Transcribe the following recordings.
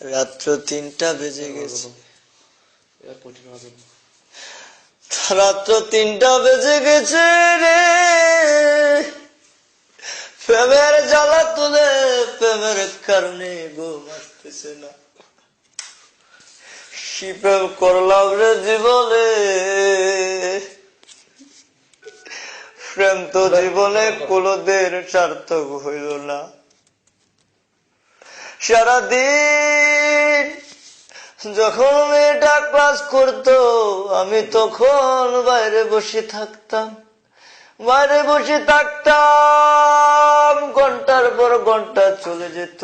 রাত্র তিনটা বেজে গেছে। রাত্র তিনটা বেজে গেছে রে। প্রেমের জ্বালা তুলে প্রেমের কারণে ঘুম আসতেছে না। কি প্রেম করলাম রে জীবনে? প্রেম তো জীবনে কোনোদিন সার্থক হইল না। সারাদিন যখন মেয়েটা ক্লাস করতো, আমি তখন বাইরে বসে থাকতাম। বাইরে বসে থাকতাম, ঘণ্টার পর ঘণ্টা চলে যেত।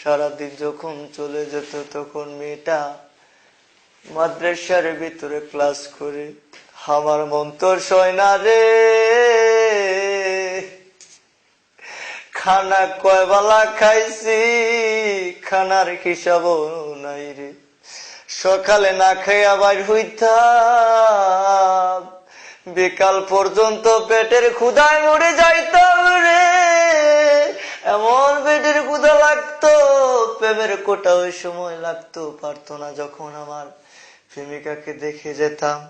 সারাদিন যখন চলে যেত, তখন মেয়েটা মাদ্রাসার ভিতরে ক্লাস করে, আমার মন তো সয় না রে। খানা কয়বালা খাইছি? খানার হিসাবও নাই রে। সকালে না খাই আবার হইতাম। বিকাল পর্যন্ত পেটের ক্ষুদায় মরে যাইতাম রে। এমন পেটের ক্ষুদা লাগতো, প্রেমের কোটা ওই সময় লাগতো, পারতো না যখন আমার প্রেমিকাকে দেখে যেতাম।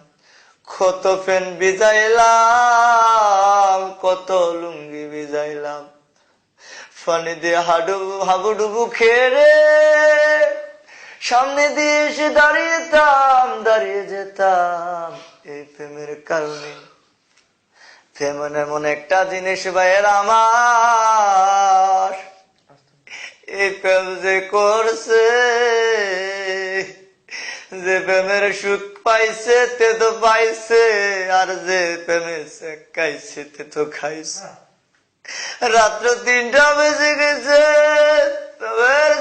কত ফেন বিজাইলাম কত লুঙ্গি বিজাইলাম পানি দিয়ে হাডুবু হাবুডুবু খেয়ে রে সামনে দিয়ে এসে দাঁড়িয়েতাম, দাঁড়িয়ে যেতাম। এই প্রেমের কারণে, প্রেম এমন একটা জিনিস ভাইয়ের আমার। এই প্রেম যে করছে, যে প্রেমের সুখ পাইছে, তে তো পাইছে, আর যে প্রেমে খাইছে, তে তো খাইছে। রাত্র তিনটা বেজে গেছে।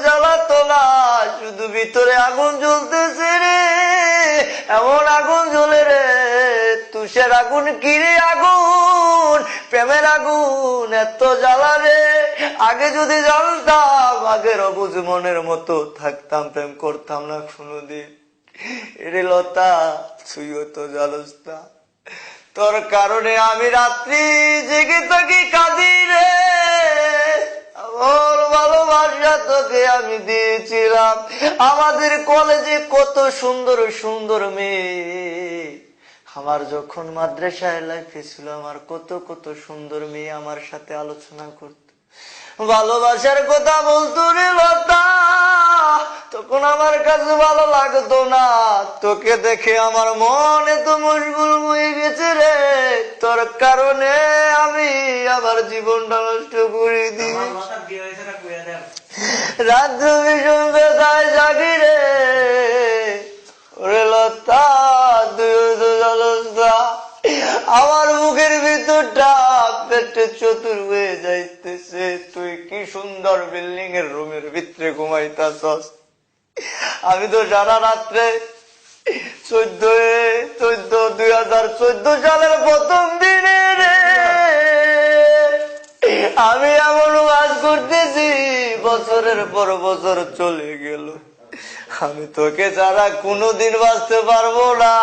জ্বালা তোলা, শুধু ভিতরে আগুন জ্বলতেছে রে। এমন আগুন জ্বলে রে, তুষের আগুন কিরে আগুন? প্রেমের আগুন এত জ্বালা রে। আগে যদি জানতাম আগের অবুজ মনের মতো থাকতাম, প্রেম করতাম না কোনোদিন। এরে লতা তুইও তো না। তোর কারণে আমি রাত্রি জেগে থাকি কাঁদি রে ভালোবাসা তোকে আমি দিয়েছিলাম। আমাদের কলেজে কত সুন্দর সুন্দর মেয়ে। আমার যখন মাদ্রাসায় লাইফে ছিল, আমার কত কত সুন্দর মেয়ে আমার সাথে আলোচনা করত। ভালোবাসার কথা বলতো রে লতা। তখন আমার কাছে ভালো লাগতো না। তোকে দেখে আমার মন এত মশগুল হয়ে গেছে রে। তোর কারণে আমি আমার জীবনটা নষ্ট করে দিই। রাত্র ভীষণ বেদায় জাগি রে। ওরে লতা তুই তো জানোস না আমার মুখের ভিতরটা পেটে চতুর হয়ে যাইতেছে। তুই কি সুন্দর বিল্ডিং এর রুমের ভিতরে ঘুমাইতাছস। আমি তো সারা রাত্রে চোদ্দ চোদ্দ, দুই হাজার চোদ্দ সালের প্রথম দিনে রে, আমি এমন কাজ করতেছি, বছরের পর বছর চলে গেল। আমি তোকে ছাড়া কোনোদিন বাঁচতে পারব না।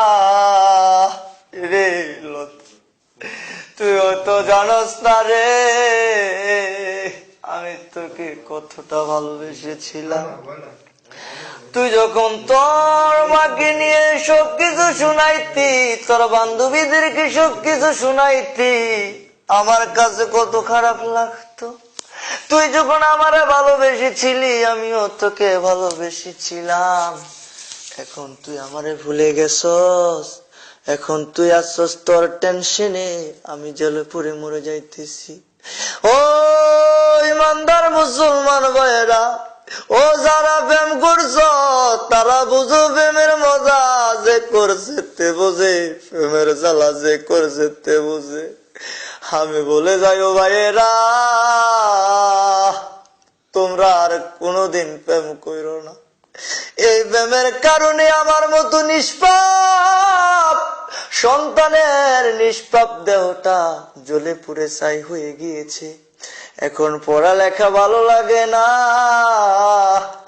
রে তুই তো জানস না রে। আমি তোকে কতটা ভালোবেসেছিলাম। তুই যখন তোর মাকে নিয়ে সবকিছু শুনাইতি, তোর বান্ধবীদেরকে সবকিছু শুনাইতি? আমার কাছে কত খারাপ লাগতো। তুই যখন আমারে ভালোবেসেছিলি, আমিও তোকে ভালোবেসেছিলাম। এখন তুই আমারে ভুলে গেছস। এখন তুই আসছস তোর টেনশনে, আমি জলে পড়ে মরে যাইতেছি। ও ইমানদার মুসলমান ভাইয়েরা ও যারা প্রেম করছ, তারা বুঝো প্রেমের মজা, যে করছে তে বোঝে। প্রেমের জ্বালা যে করছে তে বোঝে। আমি বলে যাই, ও ভাইয়েরা, তোমরা আর কোনোদিন প্রেম করো না। এই প্রেমের কারণে আমার মতো নিষ্পাপ, সন্তানের নিষ্পাপ দেহটা জ্বলে পুড়ে ছাই হয়ে গিয়েছে। এখন পড়ালেখা ভালো লাগে না।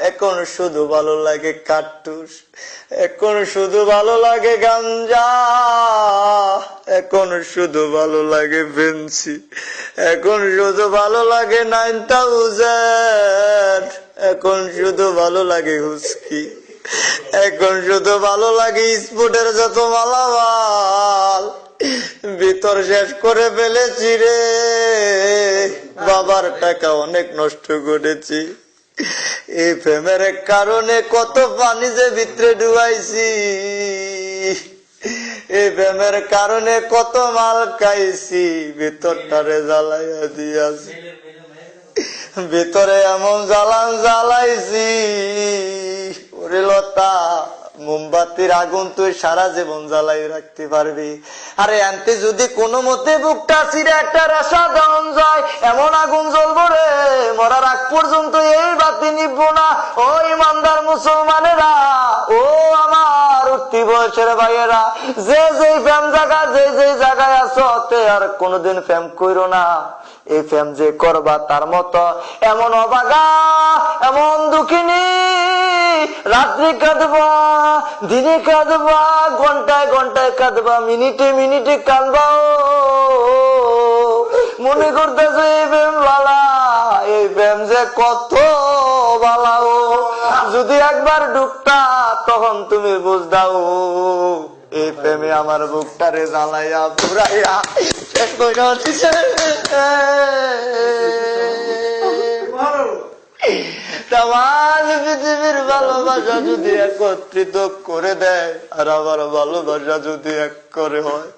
এখন শুধু ভালো লাগে কাট্টুস এখন শুধু ভালো লাগে গাঞ্জা। এখন শুধু ভালো লাগে বেঞ্চি এখন শুধু ভালো লাগে নাইন থাউজেন্ড। এখন শুধু ভালো লাগে হুস্কি এখন শুধু ভালো লাগে স্পোর্টের যত মালামাল। ভিতর শেষ করে ফেলেছি রে। বাবার টাকা অনেক নষ্ট করেছি। এই প্রেমের কারণে কত পানি যে ভিতরে ডুবাইছি। এই প্রেমের কারণে কত মাল খাইছি। ভিতরটারে জ্বালাইয়া দিয়াছি। ভিতরে এমন জ্বালান জ্বালাইছি। ওরে লতা মোমবাতির আগুন তুই সারা জীবন জ্বালাই রাখতে পারবি। আরে আনতে যদি কোনো মতে বুকটা ছিঁড়ে একটা রেশা দেওয়ান যায়, এমন আগুন জ্বলবো রে। মরার আগ পর্যন্ত এই বাতি নিব না। ও ইমানদার মুসলমানেরা, ও আমার উঠতি বয়সের ভাইয়েরা, যে যে ফ্যাম জায়গা যে যে জায়গায় আছো তে আর কোনোদিন ফ্যাম কইরো না। এই ফ্যাম যে করবা তার মতো, এমন অবাগা, এমন দুঃখিনী। রাত্রি কাঁদবা, দিনে কাঁদবা, ঘন্টায় ঘন্টায় কাঁদবা, মিনিটে মিনিটে কাঁদবা মনে করতেছে এই প্রেম বালা এই প্রেম যে কত বালা, ও। যদি একবার ডুবতা, তখন তুমি বুঝদাও এই প্রেমে আমার বুকটারে জ্বালাইয়া পুরাইয়া শেষ কইরা দিছে। তামাম পৃথিবীর ভালোবাসা যদি একত্রিত করে দেয় আর আমার ভালোবাসা যদি এক করে হয়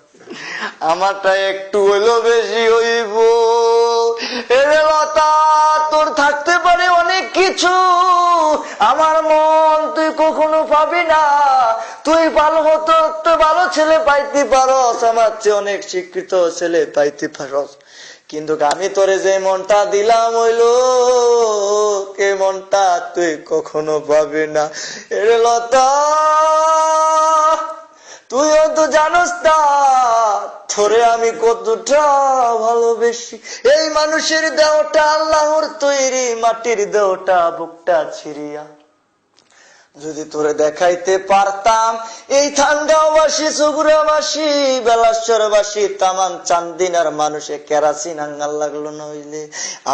আমারটা একটু হইল বেশি হইব এরে লতা, তোর থাকতে পারে কিছু আমার মন তুই কখনো পাবি না। তুই ভালো হতো তো ভালো ছেলে পাইতে পারস, আমার চেয়ে অনেক শিক্ষিত ছেলে পাইতে পারস। কিন্তু আমি তোরে যে মনটা দিলাম হইল কে মনটা তুই কখনো পাবি না। এর লতা তুই হয়তো জানোস না, তোরে আমি কতটা ভালোবেসি। এই মানুষের দেহটা আল্লাহর তৈরি, মাটির দেহটা বুকটা ছিড়িয়া। যদি তোরে দেখাইতে পারতাম, এই ঠান্ডাবাসী সুগুরাবাসী, বেলাশ্বরবাসী তামান চান্দিনার মানুষে কেরাসিন আঙ্গাল লাগল নইলে,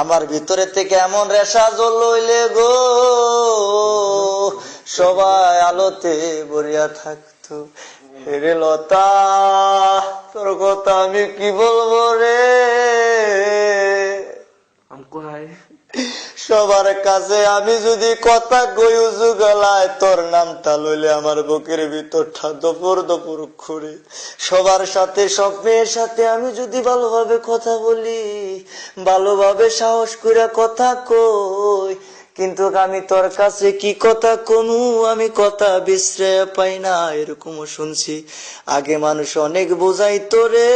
আমার ভিতরে থেকে এমন রেশা জল লইলে গো। সবাই আলোতে বরিয়া থাকতো। হেরে লতা তোর কথা আমি কি বলব রে? সবার কাছে আমি যদি কথা কই উজু গলায় তোর নামটা লইলে আমার বুকের ভিতরটা দপুর দপুর খুঁড়ে সবার সাথে সব মেয়ের সাথে আমি যদি ভালোভাবে কথা বলি ভালোভাবে সাহস করে কথা কই কিন্তু আমি তোর কাছে কি কথা কমু? আমি কথা বিশ্রয় পাই না, এরকমও শুনছি। আগে মানুষ অনেক বোঝাইতো রে।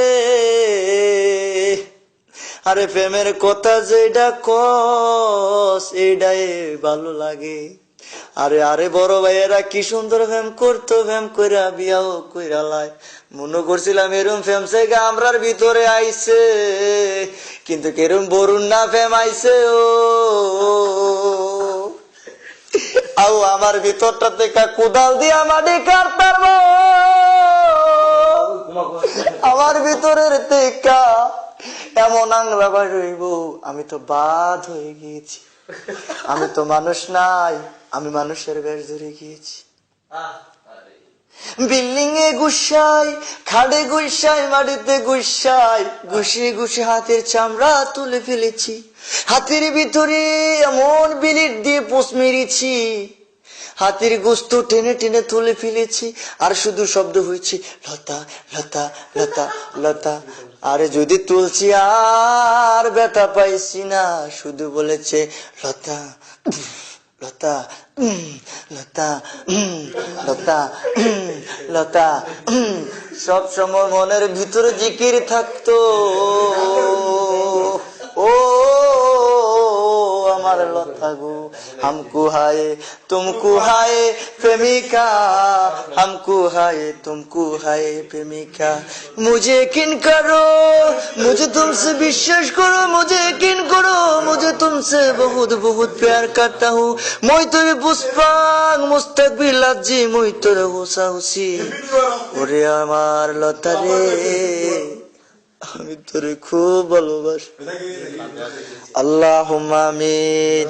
আরে প্রেমের কথা যেটা কস এটাই ভালো লাগে। আরে আরে বড় ভাইয়েরা, কি সুন্দর ফেম করতো ফেম কইরা বিয়াও কইরা লাই। মনে করছিলাম এরম ফেম সেগা আমরার ভিতরে আইছে, কিন্তু কেরম বরুণ না ফেম আইছে, ও। আও আমার ভিতরটা থেকে কোদাল দিয়া মাটি কাটতার আমার ভিতরের থেকে এমন আংলা হইব আমি তো বাদ হয়ে গিয়েছি। আমি তো মানুষ নাই, আমি মানুষের বেশ ধরে গিয়েছি। বিল্ডিং এ গুসাই, খাড়ে গুসাই, মাটিতে গুসাই। ঘুষিয়ে ঘুষে হাতের চামড়া তুলে ফেলেছি। হাতের ভিতরে এমন বিলিট দিয়ে পোষ মেরেছি। হাতির গোস্ত টেনে টেনে তুলে ফেলেছি। আর শুধু শব্দ হয়েছে, লতা লতা লতা লতা। আরে যদি তুলছি আর ব্যথা পাইছি না, শুধু বলেছে, লতা। লতা লতা লতা লতা সব সময় মনের ভিতরে জিকির থাকতো। আমার লতা গো हमको हाय तुमको हाय प्रेमिका हमको हाय तुमको हाय प्रेमिका मुझे किन करो मुझे तुमसे विश्वास करो मुझे किन करो मुझे तुमसे बहुत बहुत प्यार करता हूँ মই তোর পুষ্পাং মুস্তাকবিল আজি মই তোর হোসা হুসি ওরে আমার লতা রে আমি তোরে খুব ভালোবাসি আল্লাহ আমিন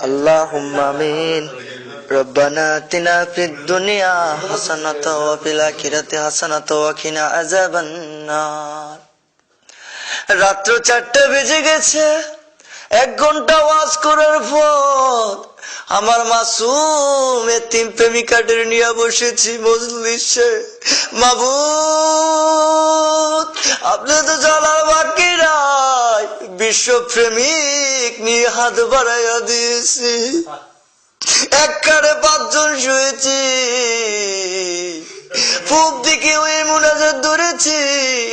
اللهم آمين ربنا آتنا في الدنيا حسنة وفي الآخرة حسنة وقنا عذاب النار রাত্র চারটে বেজে গেছে এক ঘন্টা ওয়াজ করার পর আমার মাসুম এতিম প্রেমিকাদের নিয়ে বসেছি মজলিসে। মাবুদ, আপনি তো জানার বাকি নাই বিশ্ব প্রেমিক নিয়ে হাত বাড়াইয়া দিয়েছি। এক পাঁচজন শুয়েছি। পূব দিকে ওই মুনাজাত ধরেছি,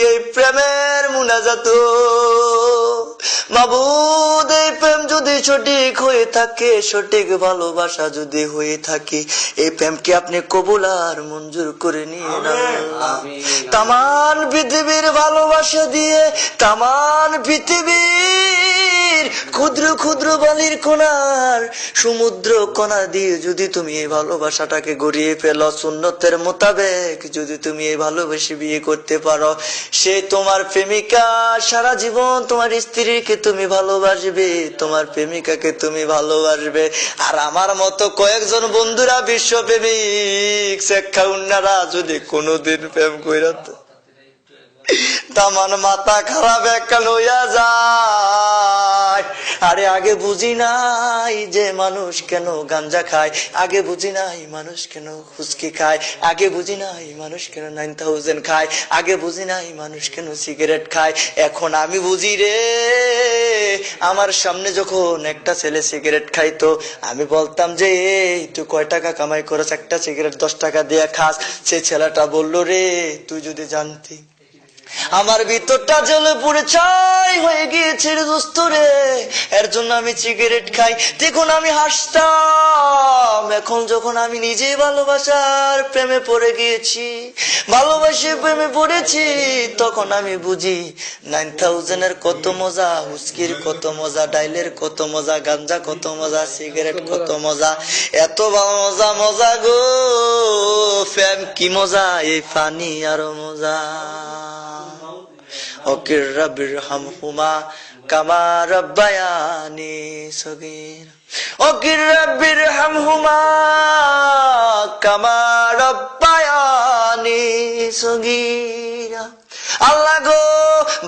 এই প্রেমের মুনাজাত। প্রেম যদি সঠিক হয়ে থাকে সঠিক ভালোবাসা যদি হয়ে থাকে এই প্রেমকে আপনি কবুল আর মঞ্জুর করে নিয়ে না তামান পৃথিবীর ভালোবাসা দিয়ে তামান পৃথিবীর ক্ষুদ্র ক্ষুদ্র বালির কোনার সমুদ্র কণা দিয়ে যদি তুমি এই ভালোবাসাটাকে গড়িয়ে ফেলো সুন্নতের মোতাবেক যদি তুমি এই ভালোবেসে বিয়ে করতে পারো সে তোমার প্রেমিকা সারা জীবন তোমার স্ত্রীকে তুমি ভালোবাসবে তোমার প্রেমিকাকে তুমি ভালোবাসবে। আর আমার মতো কয়েকজন বন্ধুরা বিশ্ব প্রেমিক শেখা উন্নারা যদি কোনোদিন প্রেম কইরা তো তামান মাথা খারাপ একটা লইয়া যায়। আরে আগে বুঝি নাই যে মানুষ কেন গাঞ্জা খায়। আগে বুঝি নাই মানুষ কেন ফুচকি খায়। আগে বুঝি নাই মানুষ কেন নাইন থাউজেন্ড খায়। আগে বুঝি নাই মানুষ কেন সিগারেট খায়। এখন আমি বুঝি রে, আমার সামনে যখন একটা ছেলে সিগারেট খাইতো, আমি বলতাম যে, এই, তুই কয় টাকা কামাই করেছ একটা সিগারেট দশ টাকা দিয়ে খাস। সে ছেলেটা বলল, রে, তুই যদি জানতি আমার ভিতরটা জ্বলে পুড়ে ছাই হয়ে গিয়েছে রে দোস্ত রে। এর জন্য আমি সিগারেট খাই। দেখুন, আমি হাসতাম। এখন যখন আমি নিজেই ভালোবাসার প্রেমে পড়ে গিয়েছি, ভালোবাসে প্রেমে পড়েছি, তখন আমি বুঝি নাইন থাউজেন্ডের কত মজা, হুস্কির কত মজা, ডাইলের কত মজা, গাঞ্জা কত মজা সিগারেট কত মজা। এত ভালো মজা মজা গো। ফ্যাম কি মজা, এই ফানি আরও মজা। রবির কামা রব্বায়ানি রবির কামা রব্বায়ানি আল্লাহ গো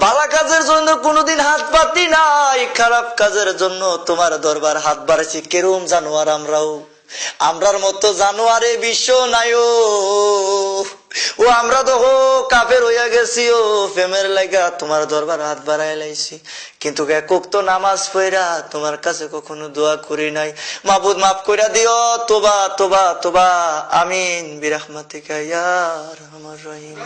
ভালা কাজের জন্য কোনোদিন হাত পাতি নাই, খারাপ কাজের জন্য তোমার দরবার হাত বাড়াইছি। কেরম জানোয়ার আমরাও। আমরার মতো জানোয়ারে বিশ্ব নাই ও, আমরা তো হো, কাফের হইয়া গেছি, ও, প্রেমের লাগা তোমার দরবার হাত বাড়াই লাইছি। কিন্তু একক তো নামাজ পড়া তোমার কাছে কখনো দোয়া করি নাই। মাবুদ, মাফ কইরা দিও, তোবা তোবা তোবা। আমিন। বিরহমাতিকা ইয়া রহমান রহিম।